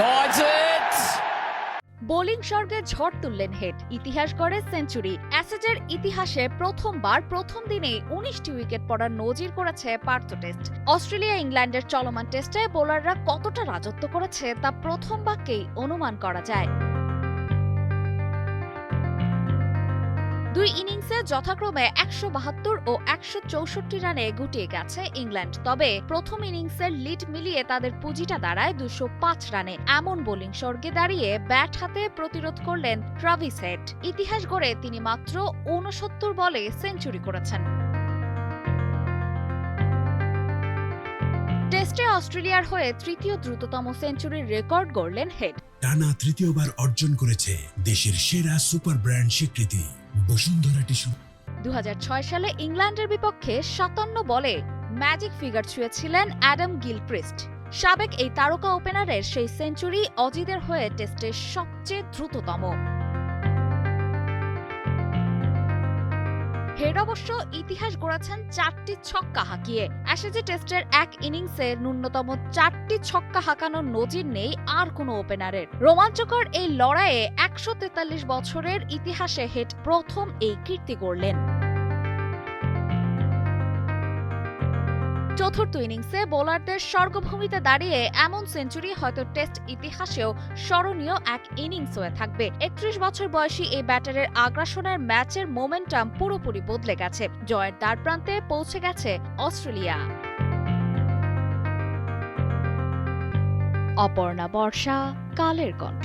Guides it! Bowling স্বর্গে ঝড় তুললেন হেড। ইতিহাস গড়ে সেঞ্চুরি। অ্যাসেজের ইতিহাসে প্রথমবার, প্রথম দিনে উনিশটি উইকেট পড়ার নজির করেছে পার্থ টেস্ট। অস্ট্রেলিয়া ইংল্যান্ডের চলমান টেস্টে বোলাররা কতটা রাজত্ব করেছে তা প্রথম বাক্যেই অনুমান করা যায়। যথাক্রমে একশো বাহাত্তর ও একশো চৌষট্টি রানে গুটিয়ে গেছে ইংল্যান্ড। তবে প্রথম ইনিংসের লিড মিলিয়ে তাদের পুঁজিটা দাঁড়ায় দুশো পাঁচ রানে। এমন বোলিং স্বর্গে দাঁড়িয়ে ব্যাট হাতে প্রতিরোধ করলেন ট্রাভিস হেড। ইতিহাস গড়ে তিনি মাত্র ঊনসত্তর বলে সেঞ্চুরি করেছেন। টেস্টে অস্ট্রেলিয়ার হয়ে তৃতীয় দ্রুততম সেঞ্চুরির রেকর্ড গড়লেন হেড। টানা তৃতীয়বার অর্জন করেছে দেশের সেরা সুপার ব্র্যান্ড স্বীকৃতি। বসুন্ধরা টিস্যু। দু সালে ইংল্যান্ডের বিপক্ষে সাতান্ন বলে ম্যাজিক ফিগার ছুঁয়েছিলেন অ্যাডাম গিলক্রিস্ট সাবেক এই তারকা ওপেনারের সেই সেঞ্চুরি অজিদের হয়ে টেস্টের সবচেয়ে দ্রুততম। হেড অবশ্য ইতিহাস গড়েছেন চারটি ছক্কা হাঁকিয়ে। অ্যাশেজে টেস্টের এক ইনিংসে ন্যূনতম চারটি ছক্কা হাঁকানোর নজির নেই আর কোনো ওপেনারের। রোমাঞ্চকর এই লড়াইয়ে একশো তেতাল্লিশ বছরের ইতিহাসে হেট প্রথম এই কীর্তি গড়লেন। চতুর্থ ইনিংসে বোলারদের স্বর্গভূমিতে দাঁড়িয়ে এমন সেঞ্চুরি হয়তো টেস্ট ইতিহাসেও স্মরণীয় এক ইনিংস হয়ে থাকবে। একত্রিশ বছর বয়সী এই ব্যাটারের আগ্রাসনের ম্যাচের মোমেন্টাম পুরোপুরি বদলে গেছে। জয়ের দ্বার প্রান্তে পৌঁছে গেছে অস্ট্রেলিয়া। অপর্ণা বর্ষা, কালের কণ্ঠ।